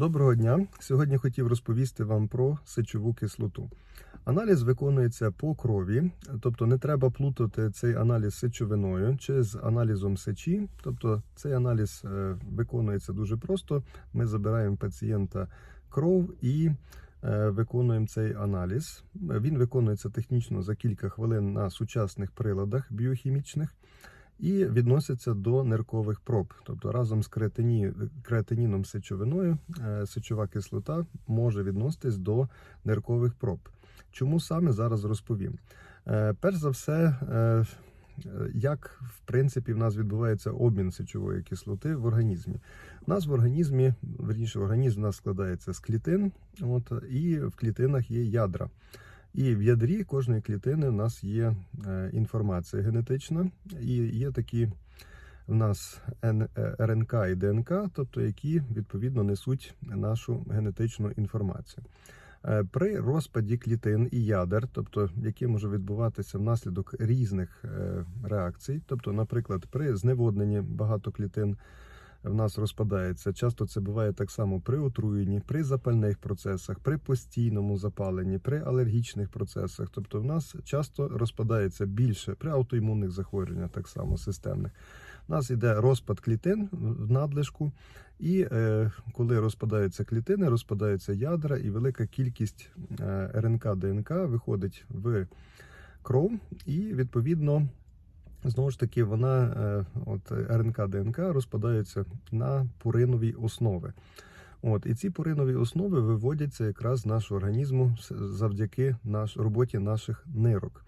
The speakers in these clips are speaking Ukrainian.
Доброго дня! Сьогодні хотів розповісти вам про сечову кислоту. Аналіз виконується по крові, тобто не треба плутати цей аналіз сечовиною чи з аналізом сечі. Тобто цей аналіз е, виконується дуже просто. Ми забираємо пацієнта кров і е, виконуємо цей аналіз. Він виконується технічно за кілька хвилин на сучасних приладах біохімічних і відносяться до ниркових проб. Тобто разом з креатині, креатиніном сечовиною е, сечова кислота може відноситись до ниркових проб. Чому саме зараз розповім? Е, Перш за все, е, як в принципі в нас відбувається обмін сечової кислоти в організмі. У нас в організмі, верніше, організм у нас складається з клітин, от, і в клітинах є ядра. І в ядрі кожної клітини в нас є е, інформація генетична, і є такі в нас е, РНК і ДНК, тобто які відповідно несуть нашу генетичну інформацію. Е, При розпаді клітин і ядер, тобто які може відбуватися внаслідок різних реакцій, тобто, наприклад, при зневодненні багато клітин в нас розпадається. Часто це буває так само при отруєнні, при запальних процесах, при постійному запаленні, при алергічних процесах. Тобто, в нас часто розпадається більше при аутоімунних захворюваннях, так само системних. У нас йде розпад клітин в надлишку, і е, коли розпадаються клітини, розпадаються ядра, і велика кількість е, РНК ДНК виходить в кров, і відповідно. Знову ж таки, вона е, от РНК ДНК розпадаються на пуринові основи. От і ці пуринові основи виводяться якраз з нашого організму завдяки наш роботі наших нирок.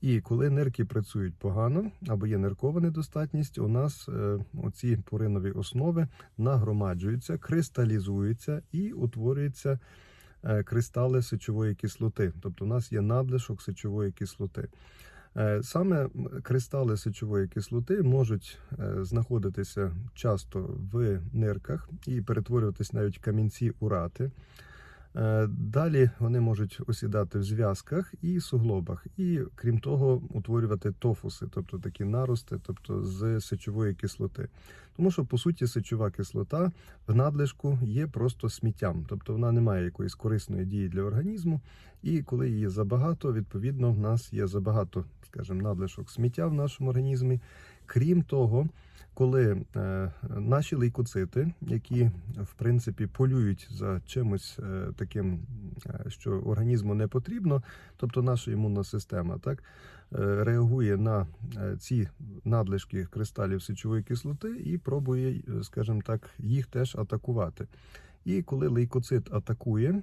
І коли нирки працюють погано або є ниркова недостатність, у нас е, оці пуринові основи нагромаджуються, кристалізуються і утворюються е, кристали сечової кислоти. Тобто, у нас є надлишок сечової кислоти. Е, Саме кристали сечової кислоти можуть е, знаходитися часто в нирках і перетворюватись навіть камінці урати. Е, Далі вони можуть осідати в зв'язках і суглобах, і крім того, утворювати тофуси, тобто такі нарости, тобто з сечової кислоти. Тому що по суті сечова кислота в надлишку є просто сміттям, тобто вона не має якоїсь корисної дії для організму. І коли її забагато, відповідно, в нас є забагато, скажімо, надлишок сміття в нашому організмі. Крім того, коли е, наші лейкоцити, які в принципі полюють за чимось е, таким, е, що організму не потрібно, тобто наша імунна система, так реагує на ці надлишки кристалів сечової кислоти і пробує, скажімо так, їх теж атакувати. І коли лейкоцит атакує.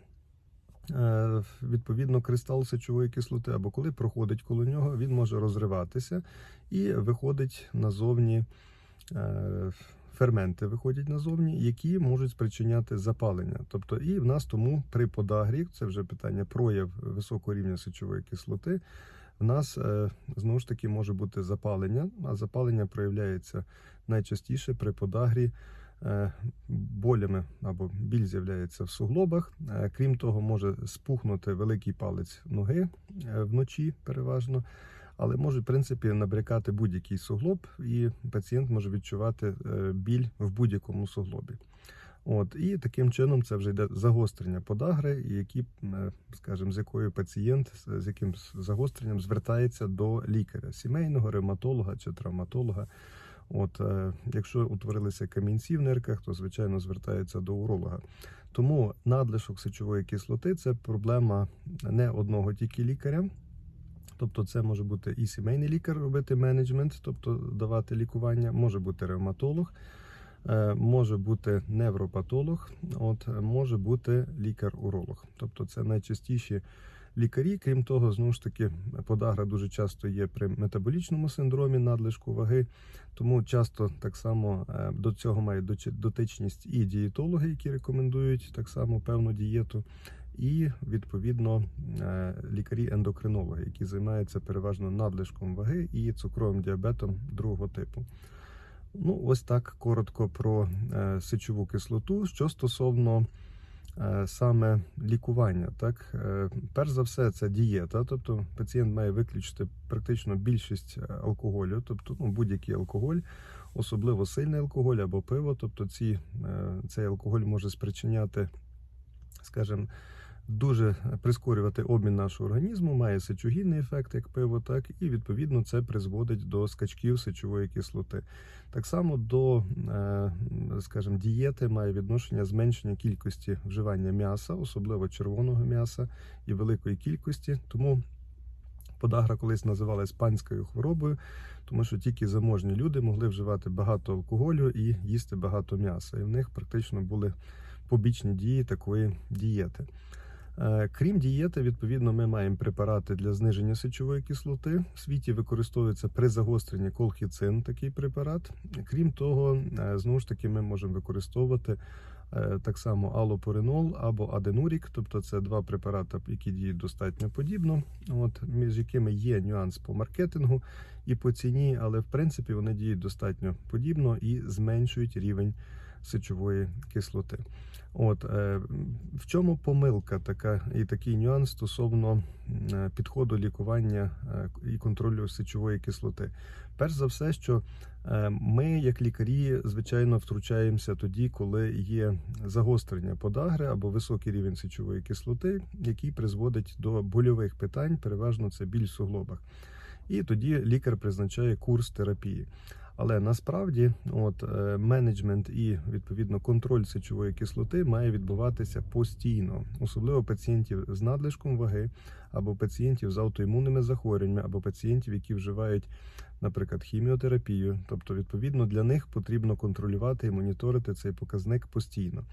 Відповідно, кристал сечової кислоти, або коли проходить коло нього, він може розриватися і виходить назовні ферменти виходять назовні, які можуть спричиняти запалення. Тобто, і в нас тому при подагрі, це вже питання прояв високого рівня сечової кислоти. В нас е, знову ж таки може бути запалення, а запалення проявляється найчастіше при подагрі е, болями або біль з'являється в суглобах. Е, Крім того, може спухнути великий палець ноги е, вночі переважно але може в принципі набрякати будь-який суглоб, і пацієнт може відчувати е, біль в будь-якому суглобі. От і таким чином це вже йде загострення подагри, які, е, скажімо, з якою пацієнт з яким загостренням звертається до лікаря сімейного, ревматолога чи травматолога. От, е, якщо утворилися камінці в нирках, то звичайно звертається до уролога. Тому надлишок сечової кислоти це проблема не одного тільки лікаря. Тобто, це може бути і сімейний лікар робити менеджмент, тобто давати лікування, може бути ревматолог, е, може бути невропатолог, от може бути лікар-уролог. Тобто, це найчастіші лікарі. Крім того, знову ж таки, подагра дуже часто є при метаболічному синдромі надлишку ваги. Тому часто так само е, до цього мають дотичність і дієтологи, які рекомендують так само певну дієту і відповідно е, лікарі-ендокринологи, які займаються переважно надлишком ваги і цукровим діабетом другого типу. Ну, ось так коротко про е, сечову кислоту. Що стосовно е, саме лікування, так перш за все, це дієта, тобто пацієнт має виключити практично більшість алкоголю, тобто ну, будь-який алкоголь. особливо сильний алкоголь або пиво. Тобто ці, цей алкоголь може спричиняти, скажімо, дуже прискорювати обмін нашого організму, має сечогінний ефект, як пиво, так і відповідно це призводить до скачків сечової кислоти. Так само до, е, скажімо, дієти має відношення зменшення кількості вживання м'яса, особливо червоного м'яса і великої кількості. Тому подагра колись називалась панською хворобою, тому що тільки заможні люди могли вживати багато алкоголю і їсти багато м'яса. І в них практично були побічні дії такої дієти. Е, Крім дієти, відповідно, ми маємо препарати для зниження сечової кислоти. В світі використовується при загостренні колхіцин, такий препарат. Крім того, е, знову ж таки, ми можемо використовувати е, так само алопоринол або аденурік, тобто це два препарати, які діють достатньо подібно, от між якими є нюанс по маркетингу і по ціні, але в принципі вони діють достатньо подібно і зменшують рівень сечової кислоти. От е, в чому помилка така і такий нюанс стосовно підходу лікування е, і контролю сечової кислоти? Перш за все, що е, ми, як лікарі, звичайно, втручаємося тоді, коли є загострення подагри або високий рівень сечової кислоти, який призводить до больових питань, переважно це біль в суглобах. І тоді лікар призначає курс терапії. Але насправді, от е, менеджмент і відповідно контроль сечової кислоти має відбуватися постійно, особливо пацієнтів з надлишком ваги, або пацієнтів з аутоімунними захворюваннями, або пацієнтів, які вживають, наприклад, хіміотерапію. Тобто, відповідно, для них потрібно контролювати і моніторити цей показник постійно.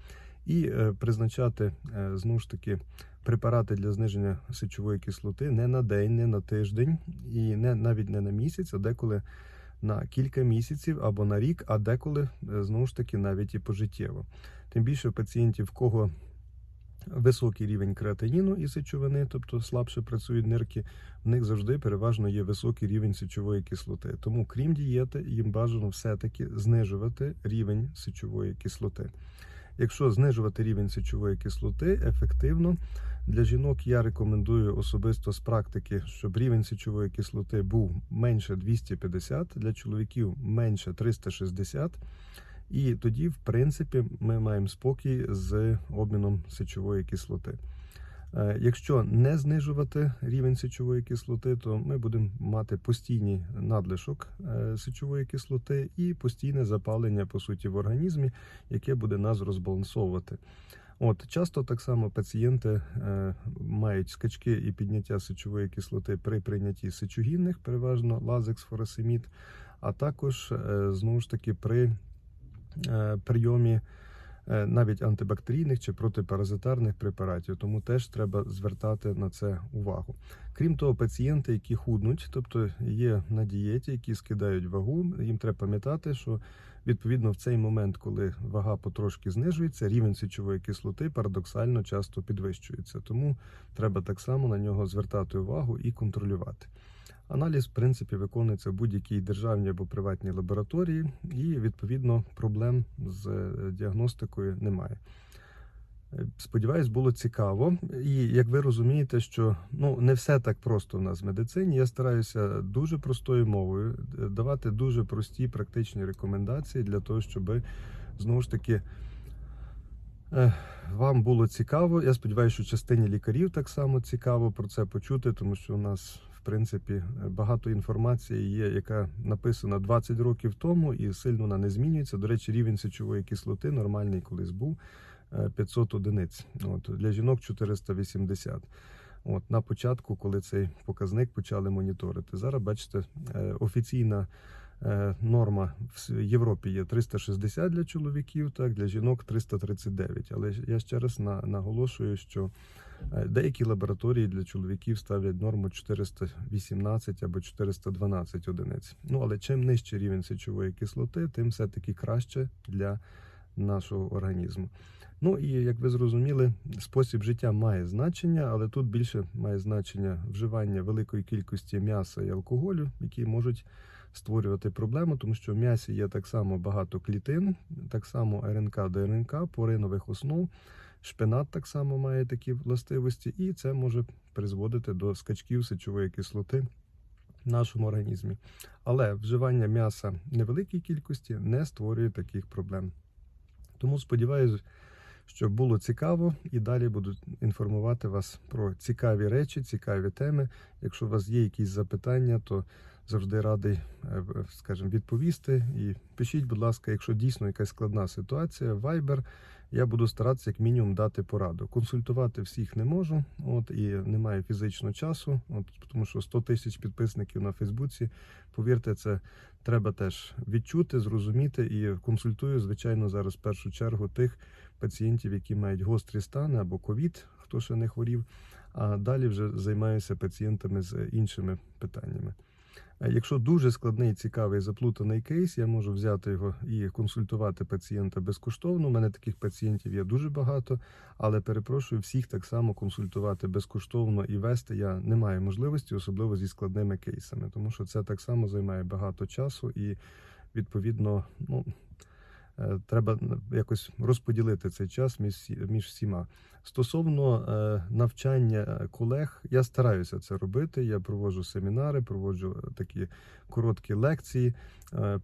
І е, призначати е, знову ж таки препарати для зниження сечової кислоти не на день, не на тиждень і не навіть не на місяць, а деколи на кілька місяців або на рік, а деколи е, знову ж таки навіть і пожиттєво. Тим більше пацієнтів, в кого високий рівень креатиніну і сечовини, тобто слабше працюють нирки, в них завжди переважно є високий рівень сечової кислоти. Тому, крім дієти, їм бажано все-таки знижувати рівень сечової кислоти. Якщо знижувати рівень сечової кислоти ефективно, для жінок я рекомендую особисто з практики, щоб рівень сечової кислоти був менше 250, для чоловіків менше 360. І тоді, в принципі, ми маємо спокій з обміном сечової кислоти. Е, Якщо не знижувати рівень сечової кислоти, то ми будемо мати постійний надлишок е, сечової кислоти і постійне запалення по суті в організмі, яке буде нас розбалансовувати. От часто так само пацієнти е, мають скачки і підняття сечової кислоти при прийнятті сечогінних, переважно лазекс, форосемід, а також е, знову ж таки при е, прийомі навіть антибактерійних чи протипаразитарних препаратів, тому теж треба звертати на це увагу. Крім того, пацієнти, які худнуть, тобто є на дієті, які скидають вагу, їм треба пам'ятати, що відповідно в цей момент, коли вага потрошки знижується, рівень сечової кислоти парадоксально часто підвищується. Тому треба так само на нього звертати увагу і контролювати. Аналіз, в принципі, виконується в будь-якій державній або приватній лабораторії, і відповідно проблем з е, діагностикою немає. Е, Сподіваюсь, було цікаво. І як ви розумієте, що ну не все так просто в нас в медицині. Я стараюся дуже простою мовою е, давати дуже прості практичні рекомендації для того, щоб знову ж таки вам було цікаво. Я сподіваюся, що частині лікарів так само цікаво про це почути, тому що у нас. В принципі, багато інформації є, яка написана 20 років тому, і сильно вона не змінюється. До речі, рівень сечової кислоти нормальний колись був. 500 одиниць. От, Для жінок 480. От, На початку, коли цей показник почали моніторити. Зараз, бачите, е, офіційна е, норма в Європі є 360 для чоловіків, так, для жінок 339. Але я ще раз на, наголошую, що е, деякі лабораторії для чоловіків ставлять норму 418 або 412 одиниць. Ну, але чим нижчий рівень сечової кислоти, тим все-таки краще для нашого організму. Ну і як ви зрозуміли, спосіб життя має значення, але тут більше має значення вживання великої кількості м'яса і алкоголю, які можуть створювати проблему, тому що в м'ясі є так само багато клітин, так само РНК до РНК, поринових основ. Шпинат так само має такі властивості, і це може призводити до скачків сечової кислоти в нашому організмі. Але вживання м'яса невеликій кількості не створює таких проблем. Тому сподіваюся, що було цікаво і далі буду інформувати вас про цікаві речі, цікаві теми. Якщо у вас є якісь запитання, то завжди радий, е, скажімо, відповісти. І пишіть, будь ласка, якщо дійсно якась складна ситуація, Viber, я буду старатися як мінімум дати пораду. Консультувати всіх не можу, от і немає фізичного часу, от тому що 100 тисяч підписників на Фейсбуці. Повірте, це треба теж відчути, зрозуміти і консультую, звичайно, зараз в першу чергу тих пацієнтів, які мають гострі стани або ковід, хто ще не хворів. А далі вже займаюся пацієнтами з іншими питаннями. Якщо дуже складний, цікавий, заплутаний кейс, я можу взяти його і консультувати пацієнта безкоштовно. У мене таких пацієнтів є дуже багато, але перепрошую всіх так само консультувати безкоштовно і вести я не маю можливості, особливо зі складними кейсами, тому що це так само займає багато часу і відповідно, ну. Е, Треба якось розподілити цей час між, між всіма. Стосовно е, навчання е, колег, я стараюся це робити. Я проводжу семінари, проводжу такі короткі лекції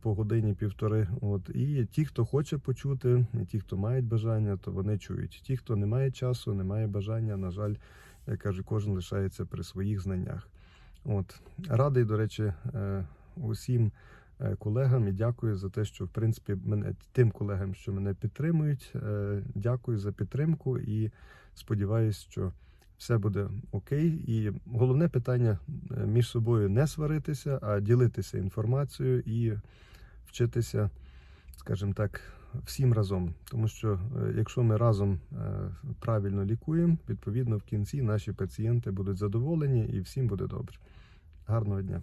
по годині півтори. От і ті, хто хоче почути, і ті, хто мають бажання, то вони чують. Ті, хто не має часу, не має бажання, на жаль, я кажу, кожен лишається при своїх знаннях. От радий, до речі, усім колегам і дякую за те, що в принципі мене тим колегам, що мене підтримують. е, Дякую за підтримку і сподіваюся, що все буде окей. І головне питання е, між собою не сваритися, а ділитися інформацією і вчитися, скажімо так, всім разом. Тому що е, якщо ми разом е, правильно лікуємо, відповідно в кінці наші пацієнти будуть задоволені і всім буде добре. Гарного дня!